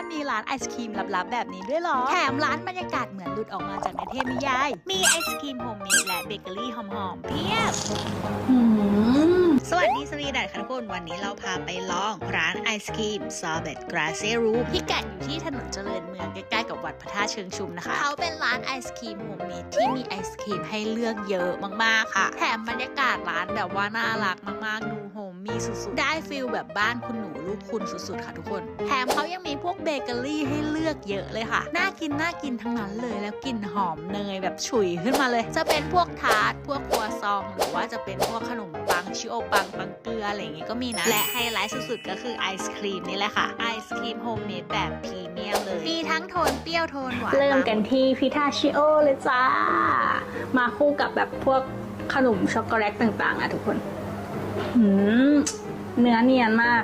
อนมีร้านไอศครีมลับๆ แบบนี้ด้วยเหรอ แถมร้านบรรยากาศเหมือนหลุดออกมาจากในเทพนิยาย มีไอศครีมโฮมเมดและเบเกอรี่หอมๆ เพียบอืมสวัสดีสวีดัตค่ะทุกคนวันนี้เราพาไปลองร้านไอศครีมซอเบตกราเซรูพิกัดอยู่ที่ถนนเจริญเมืองใกล้ๆกับวัดพระธาตุเชิงชุมนะคะ เขาเป็นร้านไอศครีมโฮมเมดที่มีไอศครีมให้เลือกเยอะมากๆค่ะ แถมบรรยากาศร้านแบบว่าน่ารักมากๆดูโฮ มมีสุดๆ ได้ฟิลแบบบ้านคุณหนูลูกคุณสุดๆ ค่ะทุกคน แถมเขายังมีพวกเบเกอรี่ให้เลือกเยอะเลยค่ะ น่ากินน่ากินทั้งนั้นเลยแล้วกลิ่นหอมเนยแบบฉุยขึ้นมาเลย จะเป็นพวกทาร์ตพวกครัวซอง หรือว่าจะเป็นพวกขนมปังชิโอปังปังเกลืออะไรอย่างงี้ก็มีนะ และไฮไลท์สุดๆ ก็คือไอศครีมนี่แหละค่ะ ไอศครีมโฮมเมดแบบพรีเมียมเลย มีทั้งโทนเปรี้ยวโทนหวาน เริ่มกันที่พิทาชิโอเลยจ้า มาคู่กับแบบพวกขนมช็อกโกแลตต่างๆอะทุกคน หืมเนื้อเนียนมาก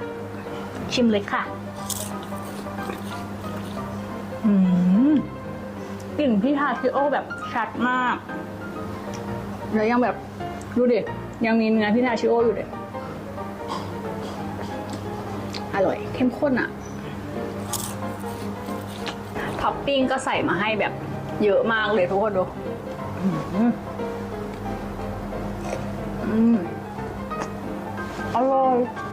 ชิมเลยค่ะหืมกลิ่นพิทาชิโอแบบชัดมาก แล้วยังแบบดูดิ ยังมีเนื้อพิทาชิโออยู่เลยอร่อย เข้มข้นอะท็อปปิ้งก็ใส่มาให้แบบเยอะมากเลยทุกคนดู อืมอมอร่อย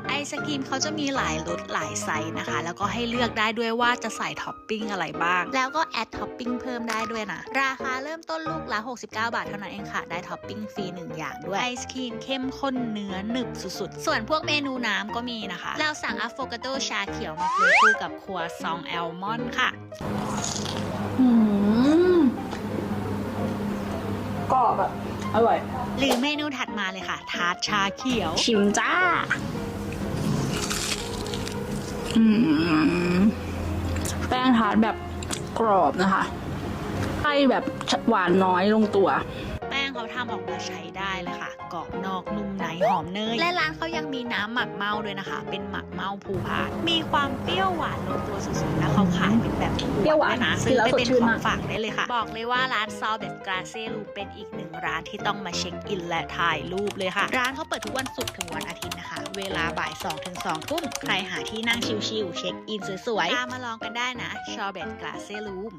ไอศกรีมเขาจะมีหลายรสหลายไซส์นะคะ แล้วก็ให้เลือกได้ด้วยว่าจะใส่ท็อปปิ้งอะไรบ้าง แล้วก็แอดท็อปปิ้งเพิ่มได้ด้วยนะ ราคาเริ่มต้นลูกละ 69 บาทเท่านั้นเองค่ะ ได้ท็อปปิ้งฟรีหนึ่งอย่างด้วย ไอศครีมเข้มข้นเนื้อหนึบสุดๆ ส่วนพวกเมนูน้ำก็มีนะคะ เราสั่งอะโฟกาโดชาเขียวมากินคู่กับครัวซองแอลมอนด์ค่ะอืมกรอบแบบอร่อย หรือเมนูถัดมาเลยค่ะ ทาร์ตชาเขียว ชิมจ้า อืมแป้งทาร์ตแบบกรอบนะคะไส้แบบหวานน้อยลงตัว แป้งเขาทำออกมาใช้ได้เลยค่ะ กรอบนอกนุ่มในหอมเนย และร้านเขายังมีน้ำหมักเมาด้วยนะคะ เป็นหมักเมาภูพานมีความเปรี้ยวหวานลงตัวสุดๆ แล้วเขาขายเป็นแบบเปรี้ยวหวานนะกิซื้นอแล้วไปเป็นสดชื่นขอมางกฝากได้เลยค่ะ บอกเลยว่าร้านซอเบตกราเซลูเป็นอีกหนึ่งร้านที่ต้องมาเช็คอินและถ่ายรูปเลยค่ะ ร้านเขาเปิดทุกวันศุกร์ถึงวันอาทิตย์นะคะ เวลาบ่าย2ถึง2ทุ่มใครหาที่นั่งชิลๆเช็คอินสวยๆตามมาลองกันได้นะชอเบตกราเซลูม